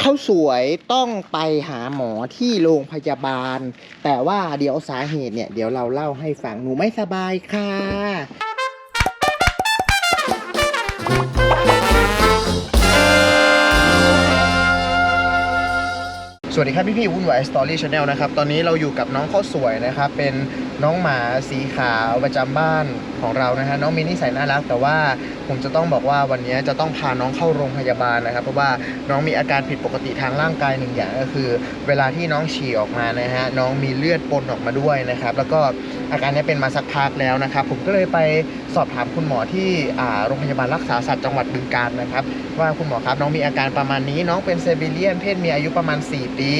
เขาสวยต้องไปหาหมอที่โรงพยาบาล แต่ว่าเดี๋ยวสาเหตุเนี่ย เดี๋ยวเราเล่าให้ฟังหนูไม่สบายค่ะ วัสดีครับพี่พี่ๆวุ่นวายสตอรี่ชาแนลนะครับตอนนี้เราอยู่กับน้องข้าวสวยนะครับเป็นน้องหมาสีขาวประจำบ้านของเรานะฮะน้องมีนิสัยน่ารัก แต่ว่าผมจะต้องบอกว่าวันนี้จะต้องพาน้องเข้าโรงพยาบาลนะครับ เพราะว่าน้องมีอาการผิดปกติทางร่างกายหนึ่งอย่างก็คือ เวลาที่น้องฉี่ออกมานะฮะน้องมีเลือดปนออกมาด้วยนะครับ แล้วก็ อาการนี้เป็นมาสักพักแล้วนะครับ ผมก็เลยไปสอบถามคุณหมอที่โรงพยาบาลรักษาสัตว์จังหวัดบึงกาฬนะครับ ว่าคุณหมอครับน้องมีอาการประมาณนี้ น้องเป็นเซเบีเลียนเพศเมียอายุประมาณ 4 ปี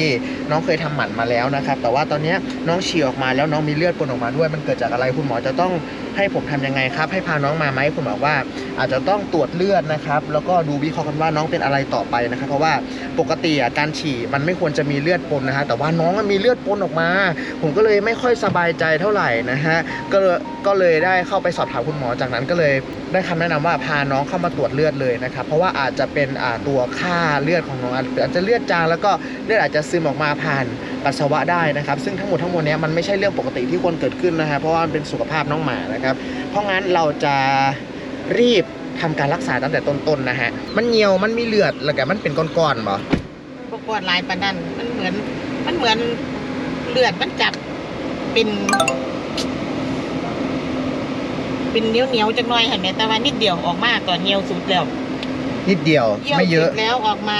น้องเคยทำหมันมาแล้วนะครับ แต่ว่าตอนนี้น้องฉี่ออกมาแล้วน้องมีเลือดปนออกมาด้วย มันเกิดจากอะไรคุณหมอจะต้องให้ผมทำยังไงครับ ให้พาน้องมาไหมคุณหมอว่า อาจจะต้องตรวจเลือดนะครับแล้วก็ดูวิเคราะห์กันว่าน้องเป็นอะไรต่อไปนะครับ เพราะว่าปกติการฉี่มันไม่ควรจะมีเลือดปนนะฮะแต่ว่าน้องมีเลือดปนออกมา ผมก็เลยไม่ค่อยสบายใจเท่าไหร่นะฮะก็เลยก็เลยได้เข้าไปสอบถามคุณหมอจากนั้นก็เลย ได้คำแนะนำว่าพาน้องเข้ามาตรวจเลือดเลยนะครับเพราะว่าอาจจะเป็นตัวค่าเลือดของน้องอาจจะเลือดจางแล้วก็เลือดอาจจะซึมออกมาผ่านปัสสาวะได้นะครับ ซึ่งทั้งหมดทั้งมวลนี้มันไม่ใช่เรื่องปกติที่ควรเกิดขึ้นนะฮะเพราะว่ามันเป็นสุขภาพน้องหมานะครับ เพราะงั้นเราจะรีบทำการรักษาตั้งแต่ต้นๆนะฮะมันเหี่ยวมันมีเลือดแล้วก็มันเป็นก้อนๆบ่กกวดลายปานนันมันเหมือนมันเหมือนเลือดมันจับเป็น เป็นเหนียวเหนียวๆจังหน่อยเห็นไหมแต่ว่านิดเดียวออกมาก่อนเหนียวสุดแล้วนิดเดียวเยี่ยวไม่เยอะสุดแล้วออกมา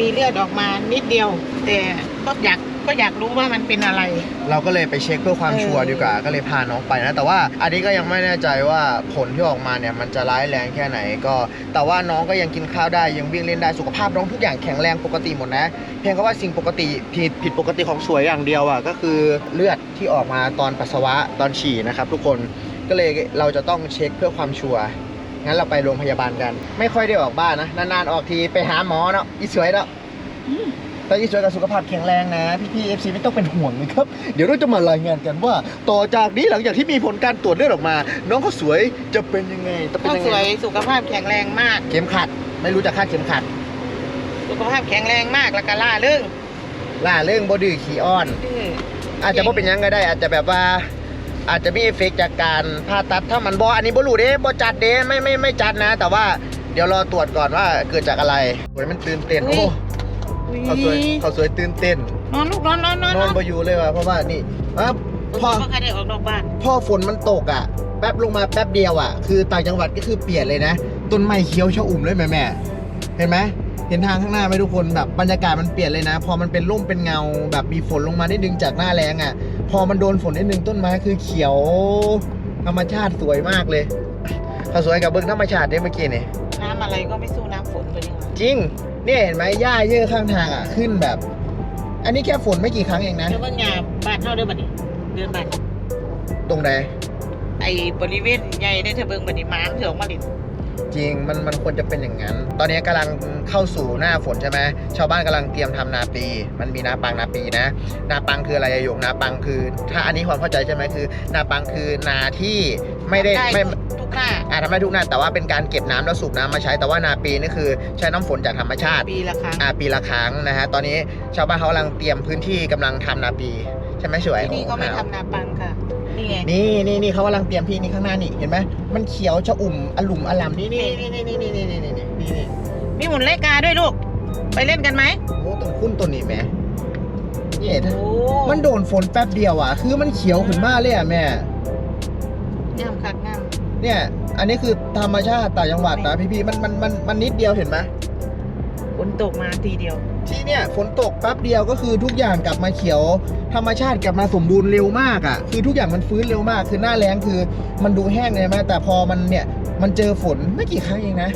มีเลือดออกมานิดเดียว แต่ก็อยากก็อยากรู้ว่ามันเป็นอะไร เราก็เลยไปเช็คเพื่อความเออ ชัวร์ดีกว่า ก็เลยพาน้องไปนะ แต่ว่าอันนี้ก็ยังไม่แน่ใจว่าผลที่ออกมาเนี่ยมันจะร้ายแรงแค่ไหนก็ แต่ว่าน้องก็ยังกินข้าวได้ยังวิ่งเล่นได้สุขภาพน้องทุกอย่างแข็งแรงปกติหมดนะ เพียงแค่ว่าสิ่งปกติผิดผิดปกติของสวยอย่างเดียวอะก็คือเลือดที่ออกมาตอนปัสสาวะตอนฉี่นะครับทุกคน ก็เลยเราจะต้องเช็คเพื่อความชัวร์งั้นเราไปโรงพยาบาลกัน ไม่ค่อยได้ออกบ้านนะนานๆออกทีไปหาหมอเนาะอีสวยเนาะแต่อีสวยกับสุขภาพแข็งแรงนะพี่พี่เอฟซีไม่ต้องเป็นห่วงนะครับเดี๋ยวเราจะมารายงานกันว่า ต่อจากนี้หลังจากที่มีผลการตรวจเลือดออกมา น้องเขาสวยจะเป็นยังไงจะเป็นก็ยังสไงวยสุขภาพแข็งแรงมาก เข็มขัด ไม่รู้จักคาดเข็มขัดสุขภาพแข็งแรงมากแล้วก็ล่าเรื่องล่าเรื่องบดื้อขี้อ้อนอาจจะบ่เป็นหยังก็ได้อาจจะแบบว่า อาจจะมีเอฟเฟกต์จากการผ่าตัดถ้ามันบออันนี้บ่รู้เด้บ่จัดเด้ไม่ไม่ไม่จัดนะ แต่ว่าเดี๋ยวรอตรวจก่อนว่าเกิดจากอะไรโอ้ยมันตื่นเต้นโอ้เขาสวยเขาสวยตื่นเต้นนอนลูกนอนนอนนอนนอนบ่อยู่เลยว่ะเพราะว่านี่อะพ่พ่ออไม่เคยได้ออกนอกบ้านพอฝนมันตกอะ แป๊บลงมาแป๊บเดียวอะ คือต่างจังหวัดก็คือเปลี่ยนเลยนะ ต้นไม้เขียวชอุ่มเลยแม่แม่เห็นไหม เห็นทางข้างหน้าไหมทุกคนแบบบรรยากาศมันเปลี่ยนเลยนะ พอมันเป็นร่มเป็นเงาแบบมีฝนลงมานิดนึงจากหน้าแรงอะ พอมันโดนฝนนิดนึงต้นไม้คือเขียว ธรรมชาติสวยมากเลยเขาสวยกับเบิ้งธรรมชาติได้เมื่อกี้นี่น้ำอะไรก็ไม่สู้น้ำฝนไปยังไงจริงเนี่ยเห็นไหมหญ้าเยอะข้างทางอะขึ้นแบบ อันนี้แค่ฝนไม่กี่ครั้งเองนะเดี๋ยวเบิ่งยาบ้านเท่าเดิมบัดนี้เดือนบัดนี้ตรงไหนไอ้บริเวณใหญ่ได้เธอเบิ่งบัดนี้หม้ามันเถื่อออกมาลิน จริงมันมันควรจะเป็นอย่างนั้น ตอนนี้กำลังเข้าสู่หน้าฝนใช่ไหมชาวบ้านกำลังเตรียมทำนาปี มันมีนาปังนาปีนะ นาปังคืออะไรอะโยงนาปังคือ ถ้าอันนี้ความเข้าใจใช่ไหมคือ นาปังคือนาที่ไม่ได้ไม่ทุกทุกหน้าอาทำได้ทุกนาแต่ว่าเป็นการเก็บน้ำแล้วสูบน้ำมาใช้แต่ว่านาปีนี่คือ ใช้น้ำฝนจากธรรมชาติปีละครั้งอ่าปีละครั้งนะฮะตอนนี้ชาวบ้านเขากำลังเตรียมพื้นที่กำลังทำนาปีใช่ไหมสวยที่นี่ก็ไม่ทำนาปังค่ะนี่ ไง นี่นี่นี่เขากำลังเตรียมที่นี่ข้างหน้านี่เห็นไหมมันเขียวชะอุ่มอลุ่มอล่ำนี่นี่นี่นี่นี่นี่นี่นี่นี่นี่มีหมุนเลขกาด้วยลูก ไปเล่นกันไหมโอ้ต้นคุ้นต้นนี้แม่นี่ถ้าโอ้มันโดนฝนแป๊บเดียวอะ คือมันเขียวขึ้นมาเลยอะแม่งามคักงามเนี่ย อันนี้คือธรรมชาติต่างจังหวัดนะพี่ๆมันมันมันมันนิดเดียวเห็นไหมฝนตกมาทีเดียว ที่เนี่ยฝนตกแป๊บเดียวก็คือทุกอย่างกลับมาเขียว ธรรมชาติกลับมาสมบูรณ์เร็วมากอะ คือทุกอย่างมันฟื้นเร็วมาก คือหน้าแล้งคือมันดูแห้งเลยไหมแต่พอมันเนี่ยมันเจอฝนไม่กี่ครั้งเองนะ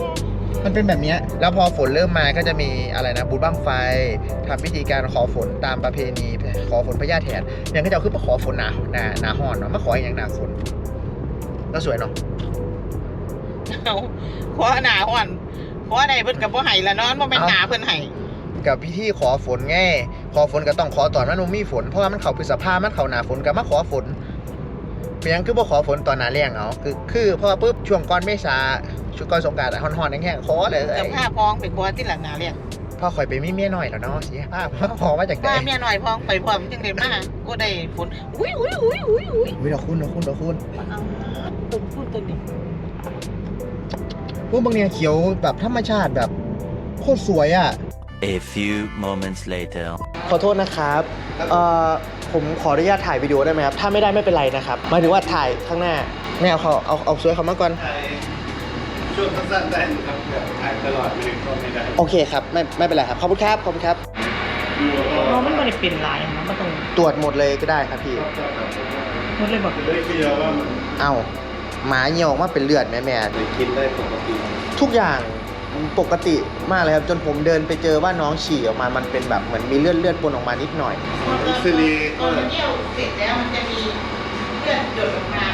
มันเป็นแบบนี้แล้วพอฝนเริ่มมาก็จะมีอะไรนะบุญบั้งไฟทำพิธีการขอฝนตามประเพณี ขอฝนพระญาติแทนอย่างก็จะขึ้นมาขอฝนหนาหนาหนาห้อนเนาะมาขออย่างหนาฝนก็สวยเนาะเอาขอหนาอ่อนขออะไรเพิ่นกับบ่ไห้ละเนอนบ่แม่นหนาเพิ่นไห้ กับพิธีขอฝนไงขอฝนก็ต้องขอตอนมันบ่มีฝนเพราะว่ามันเขาพฤษภามันเขาหนาฝนก็มาขอฝนเพียงคือบ่ขอฝนตอนหนาแรงเอาคือคือพอปุ๊บช่วงก่อนเมษาช่วงก่อนสงกรานต์อะฮ้อนๆแห้งๆขอเลยกับผ้าพ้องไปขอที่หลังหนาเรียกพ่อคอยไปมีเมียหน่อยแล้วเนาะสิภาพพอมาจากไหนว่าเมียหน่อยพองไปพร้อมจังได้มาก็ได้ผลอุ้ยอุ้ยอุ้ยอุ้ยอุ้ยอุ้ยดอกคุณดอกคุณดอกคุณเอาตุ้มพูดตัวนี้พวกบางเนี่ยเขียวแบบธรรมชาติแบบโคตรสวยอะ A few moments later. ขอโทษนะครับเอ่อผมขออนุญาตถ่ายวิดีโอได้ไหมครับ ถ้าไม่ได้ไม่เป็นไรนะครับหมายถึงว่าถ่ายข้างหน้าไม่เอาเขาเอาเอาสวยเขามาก่อนถ่ายช่วงสั้นๆได้ครับแบบถ่ายตลอดเลยก็ไม่ได้โอเคครับ ไม่ไม่เป็นไรครับ ขอบคุณครับ ขอบคุณครับดูแล้วก็เรามันไม่ได้เป็นลายนะมันต้องตรวจหมดเลยก็ได้ครับพี่ มันเลยบอกจะได้เคลียร์ว่ามันเอ้าหมาเหี่ยวออกมาเป็นเลือดแม่แม่ ไปกินได้ปกติ ทุกอย่าง ปกติมากเลยครับ จนผมเดินไปเจอว่าน้องฉี่ออกมา มันเป็นแบบเหมือนมีเลือดเลือดปนออกมานิดหน่อยเอ็กซเรย์ตก็อนเที่ยวเสร็จแล้วมันจะมีเลือดหยดออกมา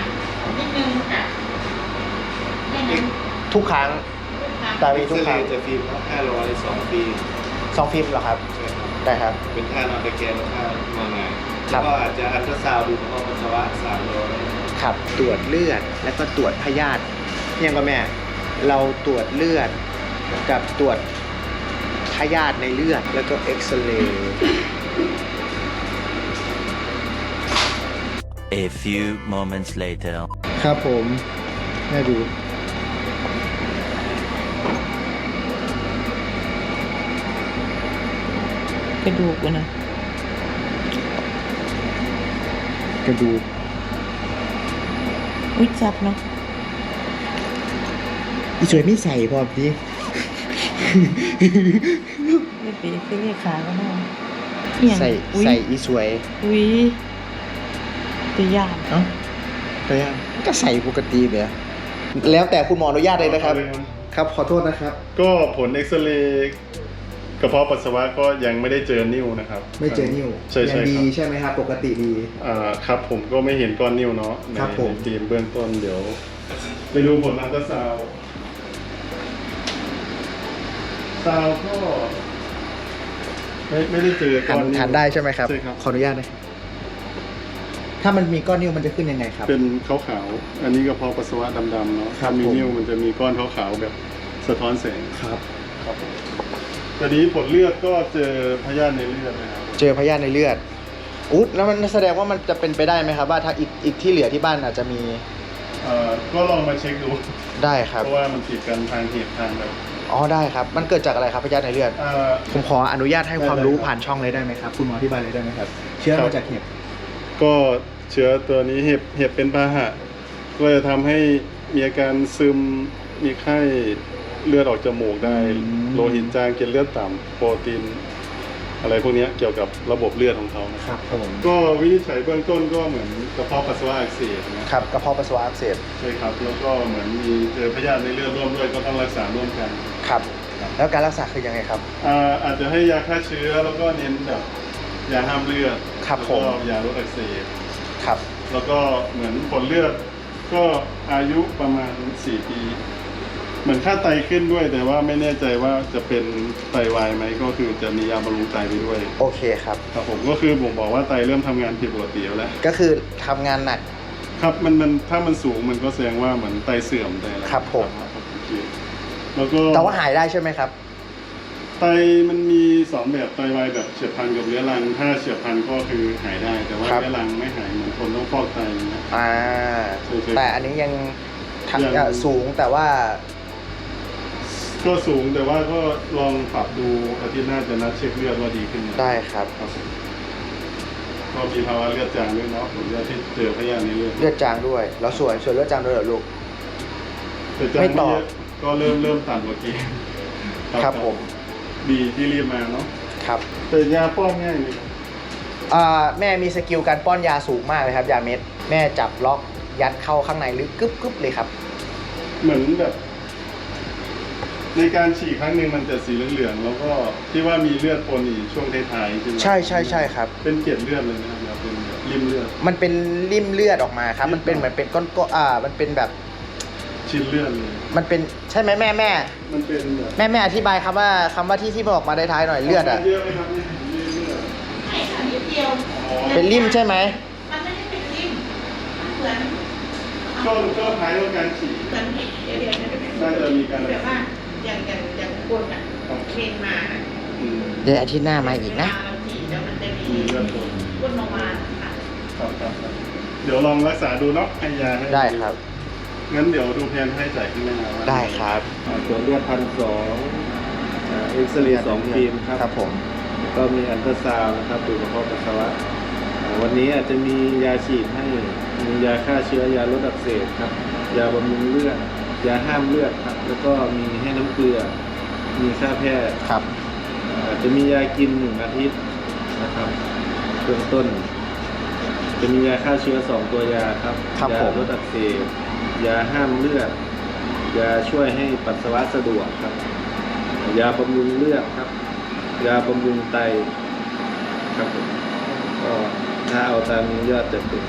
นิดนึงค่ะแค่นั้นทุกครั้งตาเอ็มีกทุซกคเรรั้งย์จะฟิล์มห้าร้อยสองปีสองฟิล์มเหรอครับใช่ครับ ได้ครับ เป็นท่านอนตะแคงและท่านอนหงายครัแล้บวก็อาจจะอัลตราซาวด์ดูของปัสสาวะสามร้อยครับตรวจเลือดแล้วก็ตรวจพยาธิยังก็แม่ เราตรวจเลือด กับตรวจพยาธิในเลือด แล้วก็เอ็กซเรย์ A few moments later. ครับผมแม่ดูกระดูกนะ กระดูก อุ้ยจับเนาะอีสวยไม่ใส่พอดี ไม่ปีคือเรียกขาก็ได้ใส่ใส่อีสวยอุ้ยตัวยากเอ้าแต่ยังก็ใส่ปกติเลยแล้วแต่คุณหมออนุญาตเลยนะครับ ครับขอโทษนะครับ ก็ผลเอ็กซเรย์กระเพาะปัสสาวะก็ยังไม่ได้เจอนิ่วนะครับ ไม่เจอนิ้วใช่ยัใช่ดีใช่ไหมครับ ปกติดีอ่าครับผมก็ไม่เห็นก้อนนิ่วเนาะในครับผมในทีมเบื้องต้นเดี๋ยว ไปดูผลอัลตราซาวด์ ซาวด์ก็ไม่ไม่ได้เจอก้หัอนนนิ่วหันได้ใช่ไหมครับ ใช่ครับ ขออนุญาตนะครับถ้ามันมีก้อนนิ้วมันจะขึ้นยังไงครับ เป็นขาวๆ อันนี้กระเพาะปัสสาวะดำๆเนาะครับถ้ามีผม นิ่วมันจะมีก้อนขาวๆแบบสะท้อนแสงครับครับผมตอนนี้ผลเลือดก็เจอพยาธิในเลือดนะครับ เจอพยาธิในเลือดอุ๊ยแล้วมันแสดงว่ามันจะเป็นไปได้ไหมครับ ว่าถ้าอีกอีกที่เหลือที่บ้านอาจจะมีเอ่อก็ลองมาเช็คดู ได้ครับ เพราะว่ามันติดกันทางเหตุทางแบบ อ๋อได้ครับ มันเกิดจากอะไรครับพยาธิในเลือด เอ่อ ผมขออนุญาตให้ความรู้ได้ครับ ผ่านช่องเลยได้ไหมครับ คุณหมออธิบายเลยได้ไหมครับ เชื้อครับมาจากเห็บก็เชื้อตัวนี้เห็บเห็บเป็นพาหะก็จะทำให้มีอาการซึมมีไข้เลือดออกจมูกได้ โลหิตจางเกล็ดเลือดต่ำโปรตีน อะไรพวกเนี้ยเกี่ยวกับระบบเลือดของเขานะครับผมก็วินิจฉัยเบื้องต้นก็เหมือนกระเพาะปัสสาวะอักเสบนะครับกระเพาะปัสสาวะอักเสบใช่ครับแล้วก็เหมือนมีเจอพยาธิในเลือดร่วมด้วยก็ต้องรักษาร่วมกันครับ แล้วการรักษาคือยังไงครับ อ่าอาจจะให้ยาฆ่าเชื้อแล้วก็เน้นแบบยาห้ามเลือดครับแล้วผม ก็ยาลดอักเสบครับแล้วก็เหมือนผลเลือดก็อายุประมาณ 4 ปี เหมือนค่าไตขึ้นด้วย แต่ว่าไม่แน่ใจว่าจะเป็นไตวายไหมก็คือจะมียาบำรุงไตไปด้วยโอเคครับ ครับผมก็คือผมบอกว่าไตเริ่มทำงานผิดปกติแล้วแหละก็คือทำงานหนัก ครับมันมันถ้ามันสูงมันก็แสดงว่าเหมือนไตเสื่อมไตอะไรครับผม ครับโอเคแล้วก็แต่ว่าหายได้ใช่ไหมครับ ไตมันมีสองแบบไตวายแบบเฉียบพลันกับเรื้อรัง ถ้าเฉียบพลันก็คือหายได้ แต่ว่าครับ เรื้อรังไม่หายเหมือนคนต้องฟอกไตอย่างเงี้ยอ่า ใช่ๆแต่อันนี้ยังทำยัง เอ่อสูงแต่ว่า ก็สูงแต่ว่าก็ลองปรับดูอาทิตย์หน้าจะนัดเช็คเลือดว่าดีขึ้นไหมได้ครับครับผมก็มีภาวะเลือดจางด้วยเนาะผมจะที่เจอพยาธิในเลือดเลือดจางด้วย แล้วส่วนส่วนเลือดจางด้วยเหรอลูก แต่จางไม่ไม่ตอบ เยอะก็เริ่มเริ่มต่ำกว่าเกณฑ์ครับผมดีที่รีบมาเนาะครับแต่ยาป้อนง่ายเลยครับอ่าแม่มีสกิลการป้อนยาสูงมากเลยครับ ยาเม็ด แม่จับล็อกยัดเข้าข้างในลึกกึ๊บกึ๊บเลยครับ เหมือนแบบ ในการฉี่ครั้งหนึ่งมันจะสีเหลืองๆแล้วก็ที่ว่ามีเลือดปนอีกช่วงท้ายๆใช่ไหมใช่ใช่ใช่ครับ เป็นเกล็ดเลือดเลยนะครับเป็นแบบริมเลือด มันเป็นริมเลือดออกมาครับริมมันเป็นเหมือนเป็นก้อนๆอ่า มันเป็นแบบ ชิ้นเลือดเลยมันเป็นใช่ไหมแม่แม่มันเป็นแบบแม่แม่อธิบายคำว่าคำว่าที่ที่มันออกมาได้ท้ายหน่อยเลือดอะ เยอะไหมครับเนี่ยเลือดไม่ค่ะนิดเดียวอ๋อเป็นริมใช่ไหมมันไม่ได้เป็นริมมันเหมือนก็ก็คล้ายกับการฉี่เหมือนเดี๋ยวเดี๋ยวเดี๋ยวเดี๋ยวน่าจะมีการแบบว่า อย่างอย่างอย่างคนอะครับเทรนมาออืมเดี๋ยวอาทิตย์หน้ามาอีกนะเราฉีดแล้วมันจะมีมีเลือดตกพ่นออกมาค่ะครับครับครับเดี๋ยวลองรักษาดูเนาะให้ยาให้ได้ครับ งั้นเดี๋ยวดูแผนให้จ่ายข้างหน้าว่าได้ครับอ่าตรวจเลือดพันสองเอ็กซเรย์สองฟิล์มครับ ครับผมก็มีอันเตอร์ซาวน์นะครับดูกระเพาะปัสสาวะอ่าวันนี้อาจจะมียาฉีดให้มียาฆ่าเชื้อยาลดอักเสบครับ ยาบำรุงเลือด ยาห้ามเลือดครับ แล้วก็มีให้น้ำเกลือ มีค่าแพทย์ครับอาจจะมียากินหนึ่งอาทิตย์นะครับเบื้องต้น จะมียาฆ่าเชื้อสองตัวยาครับครับยาผม ลดอักเสบยาห้ามเลือดยาช่วยให้ปัสสาวะสะดวกครับ ยาบำรุงเลือดครับ ยาบำรุงไตครับผมก็ถ้าเอาตามนี้ยอดจะเป็น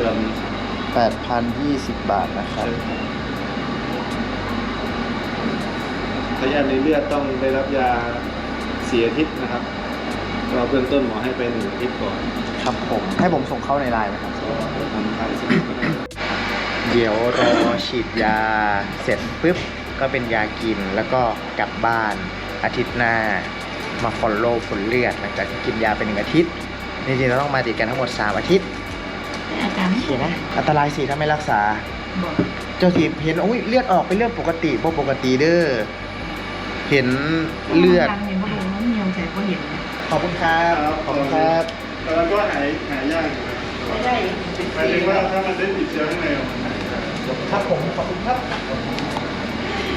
ยอดนี้ครับ8,020 บาทนะครับ พยาธิในเลือดต้องได้รับยาเสียอาทิตย์นะครับก็เบื้องต้นหมอให้ไปหนึ่งอาทิตย์ก่อนครับผมให้ผมส่งเข้าในไลน์ไหมครับ ก็ทำทายสนิทก็ได้เดี๋ยวรอฉีดยาเสร็จปุ๊บ ก็เป็นยากินแล้วก็กลับบ้านอาทิตย์หน้า มาฟอลโล่ผลเลือดหลังจากที่กินยาเป็นหนึ่งอาทิตย์จริงๆเราต้องมาติดกันทั้งหมด 3 อาทิตย์อาการโอเคนะอันตรายสิถ้าไม่รักษา บอก เจ้าทีเห็นอุ้ยเลือดออกเป็นเลือดปกติบ่ปกติเด้อ เห็นเลือด เห็นว่าดูน้ำเยียวใส่ก็เห็นขอบคุณครับ ขอบคุณครับ แต่มันก็หายหายยากอยู่นะไม่ได้หมายถึงว่าถ้ามันได้ติดเชื้อข้างในมันหายยากครับผม ขอบคุณครับ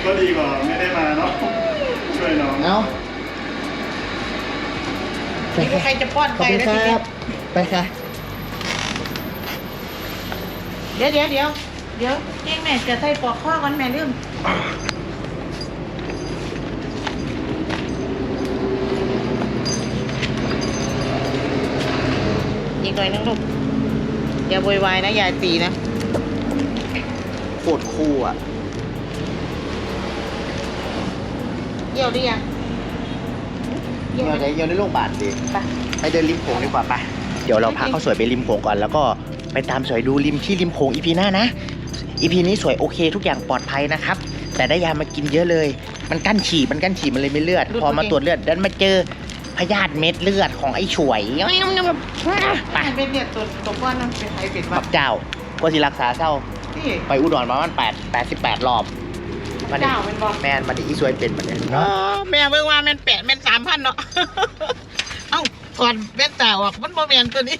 ก็ดีกว่าไม่ได้มาเนาะช่วยน้องเอานี่ก็ใครจะป้อนขอบใครคุณแล้วคทีรันี้บไปค่ะ เดี๋ยวเดี๋ยวเดี๋ยวเดี๋ยวเก่งแม่จะใส่ปอกข้อกันแม่ลืม อีกหน่อยนึงลูก อย่าโวยวายนะยายตีนะโคตรคู่อะเยี่ยวหรือยังเดี๋ยวได้เดี๋ยวได้โรงพยาบาลดิไปไปเดินริมโขงดีกว่าไปเดี๋ยวเราพาเข้าวสวยไปริมโขงก่อน แล้วก็ไปตามสวยดูริมที่ริมโขงอีพีหน้านะอีพีนี้สวยโอเค ทุกอย่างปลอดภัยนะครับ แต่ได้ยามากินเยอะเลย มันกั้นฉี่มันกั้นฉี่มันเลยไม่เลือด พอมาตรวจเลือดดันมาเจอ พยาธิเม็ดเลือดของไอ้ช่วยไปไปเป็นเนี่ยตัวตัวก้อนนั่นเป็นไทยเป็นขว่าอบเจ้าก็สิรักษาเจ้าที่ไปอุดรประมาณแปดแปดสิบแปดรอบมันเจ้าเป็นบอแมนมันอีสวยเป็นมันเนี่ยอ๋อเนาะแม่เบิ่งว่าแม่นแปดแม่นสามพันเนาะ เอ้าก่อนแม่นตาออกมันโมแมนตัวนี้